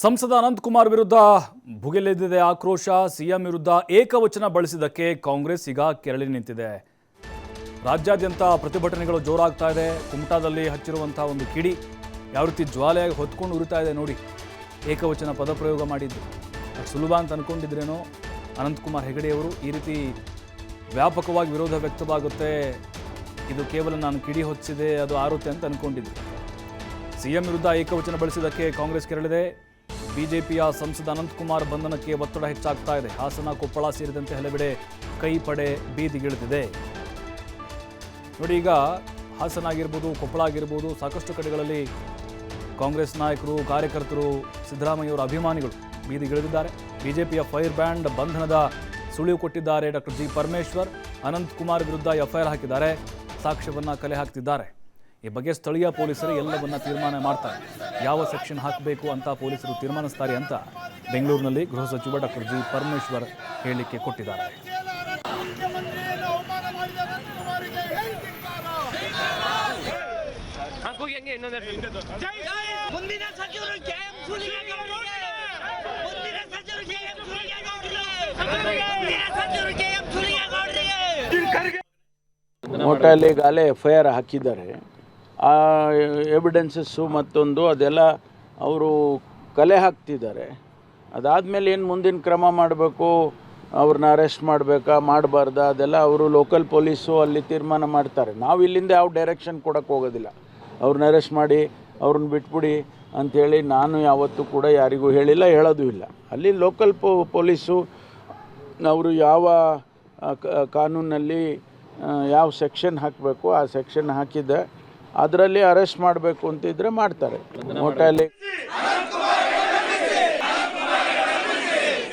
ಸಂಸದ ಅನಂತಕುಮಾರ್ ವಿರುದ್ಧ ಭುಗಿಲೆದ್ದಿದೆ ಆಕ್ರೋಶ. ಸಿಎಂ ವಿರುದ್ಧ ಏಕವಚನ ಬಳಸಿದ್ದಕ್ಕೆ ಕಾಂಗ್ರೆಸ್ ಈಗ ಕೆರಳಿ ನಿಂತಿದೆ. ರಾಜ್ಯಾದ್ಯಂತ ಪ್ರತಿಭಟನೆಗಳು ಜೋರಾಗ್ತಾ ಇದೆ. ಕುಮಟಾದಲ್ಲಿ ಹಚ್ಚಿರುವಂತಹ ಒಂದು ಕಿಡಿ ಯಾವ ರೀತಿ ಜ್ವಾಲೆಯಾಗಿ ಹೊತ್ಕೊಂಡು ಉರಿತಾ ಇದೆ ನೋಡಿ. ಏಕವಚನ ಪದಪ್ರಯೋಗ ಮಾಡಿದ್ದು. ಸುಲಭ ಅಂತ ಅನ್ಕೊಂಡಿದ್ರೇನೋ? ಅನಂತಕುಮಾರ್ ಹೆಗಡೆಯವರು ಈ ರೀತಿ ವ್ಯಾಪಕವಾಗಿ ವಿರೋಧ ವ್ಯಕ್ತವಾಗುತ್ತೆ. ಇದು ಕೇವಲ ನಾನು ಕಿಡಿ ಹೊಚ್ಚಿದೆ ಅದು ಆರುತ್ತೆ ಅಂತ ಅನ್ಕೊಂಡಿದ್ದೆ. ಸಿಎಂ ವಿರುದ್ಧ ಏಕವಚನ ಬಳಸಿದ್ದಕ್ಕೆ ಕಾಂಗ್ರೆಸ್ ಕೆರಳಿದೆ. ಬಿಜೆಪಿಯ ಸಂಸದ ಅನಂತಕುಮಾರ್ ಬಂಧನಕ್ಕೆ ಒತ್ತಡ ಹೆಚ್ಚಾಗ್ತಾ ಇದೆ. ಹಾಸನ ಕೊಪ್ಪಳ ಸೇರಿದಂತೆ ಹಲವೆಡೆ ಕೈ ಪಡೆ ಬೀದಿಗಿಳಿದಿದೆ. ನೋಡಿ ಈಗ ಹಾಸನ ಆಗಿರ್ಬೋದು, ಕೊಪ್ಪಳ ಆಗಿರ್ಬೋದು, ಸಾಕಷ್ಟು ಕಡೆಗಳಲ್ಲಿ ಕಾಂಗ್ರೆಸ್ ನಾಯಕರು, ಕಾರ್ಯಕರ್ತರು, ಸಿದ್ದರಾಮಯ್ಯವರ ಅಭಿಮಾನಿಗಳು ಬೀದಿಗಿಳಿದಿದ್ದಾರೆ. ಬಿಜೆಪಿಯ ಫೈರ್ ಬ್ಯಾಂಡ್ ಬಂಧನದ ಸುಳಿವು ಕೊಟ್ಟಿದ್ದಾರೆ ಡಾಕ್ಟರ್ ಜಿ ಪರಮೇಶ್ವರ್. ಅನಂತ್ ಕುಮಾರ್ ವಿರುದ್ಧ ಎಫ್ಐಆರ್ ಹಾಕಿದ್ದಾರೆ. ಸಾಕ್ಷ್ಯವನ್ನು ಕಲೆ ಹಾಕ್ತಿದ್ದಾರೆ. ಈ ಬಗ್ಗೆ ಸ್ಥಳೀಯ ಪೊಲೀಸರು ಎಲ್ಲವನ್ನ ತೀರ್ಮಾನ ಮಾಡ್ತಾರೆ. ಯಾವ ಸೆಕ್ಷನ್ ಹಾಕಬೇಕು ಅಂತ ಪೊಲೀಸರು ತೀರ್ಮಾನಿಸ್ತಾರೆ ಅಂತ ಬೆಂಗಳೂರಿನಲ್ಲಿ ಗೃಹ ಸಚಿವ ಡಾಕ್ಟರ್ ಜಿ ಪರಮೇಶ್ವರ್ ಹೇಳಿಕೆ ಕೊಟ್ಟಿದ್ದಾರೆ. ಮುಖ್ಯಮಂತ್ರಿಯನ್ನು ಅವಮಾನ ಮಾಡಿದ ಅನಂತಕುಮಾರಿಗೆ ಹೇಳ್ತಿದ್ದಾರೆ ಹಾಕೋಗಿ ಹಂಗೆ ಇನ್ನೊಂದು ಮುಂದಿನ ಸಚಿವರು ಕೆ ಎಂ ಸುಲಿಗೇಗೌಡರಿಗೆ ಮುಂದಿನ ಸಚಿವರು ಕೆ ಎಂ ಸುಲಿಗೇಗೌಡರಿಗೆ ಮುಂದಿನ ಸಚಿವರು ಕೆ ಎಂ ಸುಲಿಗೇಗೌಡರಿಗೆ ಮೋಟಲ್ಲಿ ಈಗಾಗಲೇ ಎಫ್ ಐ ಆರ್ ಹಾಕಿದ್ದಾರೆ. ಆ ಎವಿಡೆನ್ಸಸ್ಸು ಮತ್ತೊಂದು, ಅದೆಲ್ಲ ಅವರು ಕಲೆ ಹಾಕ್ತಿದ್ದಾರೆ. ಅದಾದಮೇಲೆ ಏನು ಮುಂದಿನ ಕ್ರಮ ಮಾಡಬೇಕು? ಅವ್ರನ್ನ ಅರೆಸ್ಟ್ ಮಾಡಬೇಕಾ? ಮಾಡಬಾರ್ದ? ಅದೆಲ್ಲ ಅವರು ಲೋಕಲ್ ಪೊಲೀಸು ಅಲ್ಲಿ ತೀರ್ಮಾನ ಮಾಡ್ತಾರೆ. ನಾವು ಇಲ್ಲಿಂದ ಯಾವ ಡೈರೆಕ್ಷನ್ ಕೊಡೋಕ್ಕೆ ಹೋಗೋದಿಲ್ಲ. ಅವ್ರನ್ನ ಅರೆಸ್ಟ್ ಮಾಡಿ ಅವ್ರನ್ನ ಬಿಟ್ಬಿಡಿ ಅಂಥೇಳಿ ನಾನು ಯಾವತ್ತೂ ಕೂಡ ಯಾರಿಗೂ ಹೇಳಿಲ್ಲ, ಹೇಳೋದು ಇಲ್ಲ. ಅಲ್ಲಿ ಲೋಕಲ್ ಪೊ ಪೊಲೀಸು ಅವರು ಯಾವ ಕಾನೂನಲ್ಲಿ ಯಾವ ಸೆಕ್ಷನ್ ಹಾಕಬೇಕು, ಆ ಸೆಕ್ಷನ್ ಹಾಕಿದ್ದೆ ಅದರಲ್ಲಿ ಅರೆಸ್ಟ್ ಮಾಡಬೇಕು ಅಂತಿದ್ರೆ ಮಾಡ್ತಾರೆ. ಮೋಟಲ್ಲಿ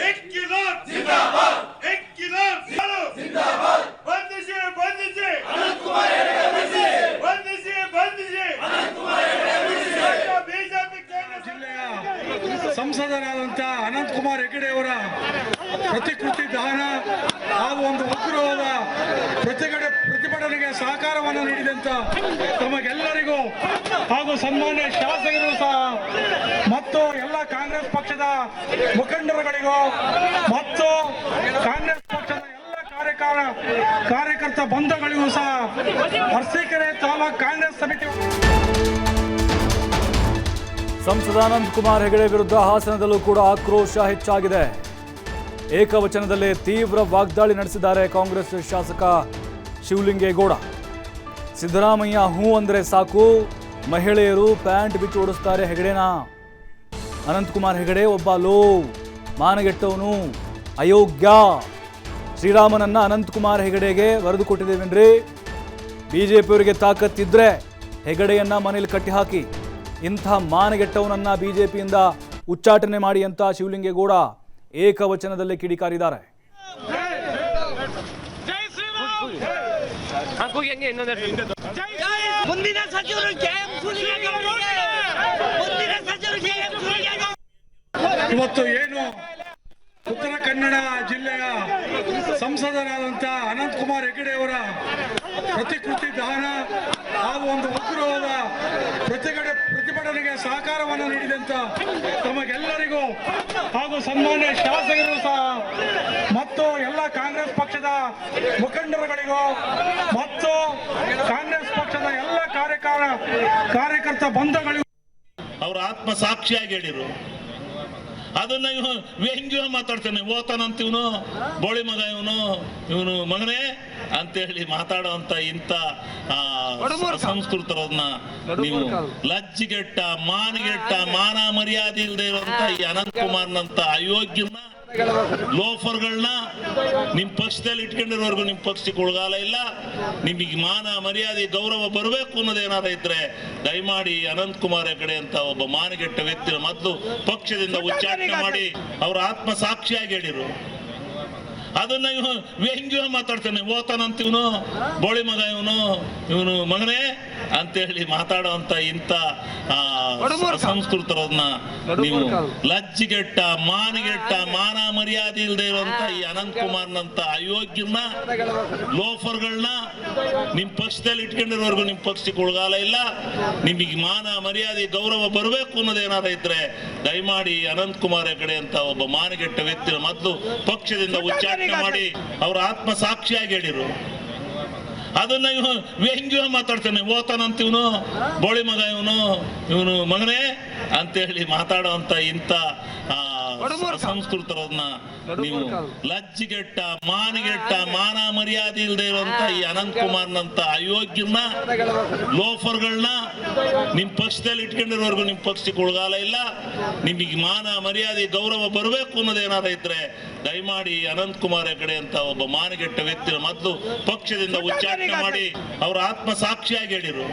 ಇನ್ಕಿಲಾಬ್ ಜಿಂದಾಬಾದ್ ಕುಮಾರ್ ಜಿಂದಾಬಾದ್ ಅವರ ಸಂಸದರಾದಂಥ ಪ್ರತಿಕೃತಿ ದಹನ ಆ ಒಂದು ಉಗ್ರವಾದ ಪ್ರತಿಭಟನೆ ಸಹಕಾರವನ್ನು ನೀಡಿದಂತ ತಮಗೆಲ್ಲರಿಗೂ ಹಾಗೂ ಸನ್ಮಾನ್ಯ ಶಾಸಕರು ಸಹ, ಮತ್ತು ಎಲ್ಲ ಕಾಂಗ್ರೆಸ್ ಪಕ್ಷದ ಮುಖಂಡರುಗಳಿಗೂ, ಮತ್ತು ಕಾಂಗ್ರೆಸ್ ಪಕ್ಷದ ಎಲ್ಲ ಕಾರ್ಯಕಾರ, ಕಾರ್ಯಕರ್ತ ಬಂಧುಗಳಿಗೂ ಸಹ, ಅರ್ಸೀಕೆರೆ ತಾಲೂಕು ಕಾಂಗ್ರೆಸ್ ಸಮಿತಿ ಸಂಸದ ಅನಂತ್ ಕುಮಾರ್ ಹೆಗಡೆ ವಿರುದ್ಧ ಹಾಸನದಲ್ಲೂ ಕೂಡ ಆಕ್ರೋಶ ಹೆಚ್ಚಾಗಿದೆ. ಏಕವಚನದಲ್ಲಿ ತೀವ್ರ ವಾಗ್ದಾಳಿ ನಡೆಸಿದ್ದಾರೆ ಕಾಂಗ್ರೆಸ್ ಶಾಸಕ ಶಿವಲಿಂಗೇಗೌಡ. ಸಿದ್ದರಾಮಯ್ಯ ಹೂ ಅಂದರೆ ಸಾಕು. ಮಹಿಳೆಯರು ಪ್ಯಾಂಟ್ ಬಿಚ್ಚಿ ಓಡಿಸ್ತಾರೆ ಹೆಗಡೆನ. ಅನಂತಕುಮಾರ್ ಹೆಗಡೆ, ಒಬ್ಬ ಲೋ. ಮಾನಗೆಟ್ಟವನು. ಅಯೋಗ್ಯ. ಶ್ರೀರಾಮನನ್ನ ಅನಂತಕುಮಾರ್ ಹೆಗಡೆಗೆ ಬರೆದು ಕೊಟ್ಟಿದ್ದೇವೇನ್ರಿ. ಬಿಜೆಪಿಯವರಿಗೆ ತಾಕತ್ತಿದ್ರೆ ಹೆಗಡೆಯನ್ನ ಮನೇಲಿ ಕಟ್ಟಿ ಹಾಕಿ ಇಂಥ ಮಾನಗೆಟ್ಟವನನ್ನ ಪಿಯಿಂದ ಉಚ್ಚಾಟನೆ ಮಾಡಿ ಅಂತ ಶಿವಲಿಂಗೇಗೌಡ ಏಕವಚನದಲ್ಲಿ ಕಿಡಿಕಾರಿದ್ದಾರೆ. ಹಾಕೋಗಿ ಹಂಗೆ ಇನ್ನೊಂದು ಮುಂದಿನ ಸಚಿವರು ಮುಂದಿನ ಸಚಿವರು ಇವತ್ತು ಏನು ಉತ್ತರ ಕನ್ನಡ ಜಿಲ್ಲೆಯ ಸಂಸದರಾದಂಥ ಅನಂತಕುಮಾರ್ ಹೆಗಡೆಯವರ ಪ್ರತಿಕೃತಿ ದಹನ ಹಾಗೂ ಒಂದು ಉಗ್ರವಾದ ಪ್ರತಿಭಟನೆ ಪ್ರತಿಭಟನೆಗೆ ಸಹಕಾರವನ್ನು ನೀಡಿದಂತ ತಮಗೆಲ್ಲರಿಗೂ ಹಾಗೂ ಸನ್ಮಾನ್ಯ ಶಾಸಕರು ಸಹ ಮತ್ತು ಎಲ್ಲ ಕಾಂಗ್ರೆಸ್ ಪಕ್ಷದ ಮುಖಂಡರುಗಳಿಗೂ ಮತ್ತು ಕಾಂಗ್ರೆಸ್ ಪಕ್ಷದ ಎಲ್ಲ ಕಾರ್ಯಕಾರ ಕಾರ್ಯಕರ್ತ ಬಂಧಗಳು ಅವ್ರ ಆತ್ಮ ಸಾಕ್ಷಿಯಾಗಿ ಹೇಳಿರು. ಅದನ್ನ ಇವ ವ್ಯಂಗ್ಯ ಮಾತಾಡ್ತಾನೆ ಓತಾನಂತ ಇವನು ಬೋಳಿ ಮಗ ಇವನು ಇವನು ಮಗನೇ ಅಂತೇಳಿ ಮಾತಾಡುವಂತ ಇಂತ ಆ, ಸಂಸ್ಕೃತರನ್ನ ನೀವು ಲಜ್ಜಿಗೆಟ್ಟ ಮಾನಗೆಟ್ಟ ಮಾನ ಮರ್ಯಾದೆ ಇಲ್ಲದೆ ಇರುವಂತ ಈ ಅನಂತ್ ಕುಮಾರ್ನಂತ ಅಯೋಗ್ಯನ ಲೋಫರ್ಗಳನ್ನ ನಿಮ್ ಪಕ್ಷದಲ್ಲಿ ಇಟ್ಕೊಂಡಿರೋರ್ಗು ನಿಮ್ ಪಕ್ಷಕ್ಕೆ ಉಳ್ಗಾಲ ಇಲ್ಲ. ನಿಮಗೆ ಮಾನ ಮರ್ಯಾದೆ ಗೌರವ ಬರಬೇಕು ಅನ್ನೋದೇನಾರ ಇದ್ರೆ ದಯಮಾಡಿ ಅನಂತ್ ಕುಮಾರ್ ಹೆಗಡೆ ಅಂತ ಒಬ್ಬ ಮಾನಗೆಟ್ಟ ವ್ಯಕ್ತಿ ಮೊದಲು ಪಕ್ಷದಿಂದ ಉಚ್ಚಾಟನೆ ಮಾಡಿ ಅವರ ಆತ್ಮ ಸಾಕ್ಷಿಯಾಗಿ ಹೇಳಿರು. ಅದನ್ನ ಇವನು ವ್ಯಂಗ್ಯ ಮಾತಾಡ್ತಾನೆ. ಓತಾನಂತ ಇವನು ಬೋಳಿ ಮಗ ಇವನು. ಇವನು ಮಗನೇ ಅಂತೇಳಿ ಮಾತಾಡುವಂತ ಇಂಥ ಇಂತ ಸಂಸ್ಕೃತರನ್ನ ನೀವು ಲಜ್ಜಿಗೆಟ್ಟ ಮಾನಿಗೆಟ್ಟ ಮಾನ ಮರ್ಯಾದೆ ಇಲ್ಲದೆ ಇರುವಂತ ಈ ಅನಂತ್ ಕುಮಾರ್ನಂತ ಅಯೋಗ್ಯನ ಲೋಫರ್ಗಳನ್ನ ನಿಮ್ ಪಕ್ಷದಲ್ಲಿ ಇಟ್ಕೊಂಡಿರೋರ್ಗು ನಿಮ್ ಪಕ್ಷಕ್ಕೆ ಉಳ್ಗಾಲ ಇಲ್ಲ. ನಿಮಗೆ ಮಾನ ಮರ್ಯಾದೆ ಗೌರವ ಬರಬೇಕು ಅನ್ನೋದೇನಾರ ಇದ್ರೆ ದಯಮಾಡಿ ಅನಂತ್ ಕುಮಾರ್ ಹೆಗಡೆ ಅಂತ ಒಬ್ಬ ಮಾನಗೆಟ್ಟ ವ್ಯಕ್ತಿ ಮೊದಲು ಪಕ್ಷದಿಂದ ಉಚ್ಚಾಟನೆ ಮಾಡಿ ಅವರ ಆತ್ಮ ಸಾಕ್ಷಿಯಾಗಿ ಹೇಳಿರು. ಅದನ್ನ ಇವನು ವ್ಯಂಗ್ಯ ಮಾತಾಡ್ತಾನೆ ಓತಾನಂತ ಇವನು ಬೋಳಿ ಮಗ ಇವನು ಇವನು ಮಗನೇ ಅಂತೇಳಿ ಮಾತಾಡುವಂತ ಇಂಥ ಆ, ಸಂಸ್ಕೃತರನ್ನ ನೀವು ಲಜ್ಜಿಗೆಟ್ಟ ಮಾನಗೆಟ್ಟ ಮಾನ ಮರ್ಯಾದೆ ಇಲ್ಲದೆ ಇರುವಂತ ಈ ಅನಂತ್ ಕುಮಾರ್ನಂತ ಅಯೋಗ್ಯನ ಲೋಫರ್ಗಳನ್ನ ನಿಮ್ ಪಕ್ಷದಲ್ಲಿ ಇಟ್ಕೊಂಡಿರೋರ್ಗು ನಿಮ್ ಪಕ್ಷಕ್ಕೆ ಉಳಗಾಲ ಇಲ್ಲ. ನಿಮಗೆ ಮಾನ ಮರ್ಯಾದೆ ಗೌರವ ಬರಬೇಕು ಅನ್ನೋದೇನಾರ ಇದ್ರೆ ದಯಮಾಡಿ ಅನಂತ್ ಕುಮಾರ್ ಹೆಗಡೆ ಅಂತ ಒಬ್ಬ ಮಾನಗೆಟ್ಟ ವ್ಯಕ್ತಿ ಮೊದಲು ಪಕ್ಷದಿಂದ ಉಚ್ಚಾಟನೆ ಮಾಡಿ ಅವರ ಆತ್ಮ ಸಾಕ್ಷಿಯಾಗಿ ಹೇಳಿರು.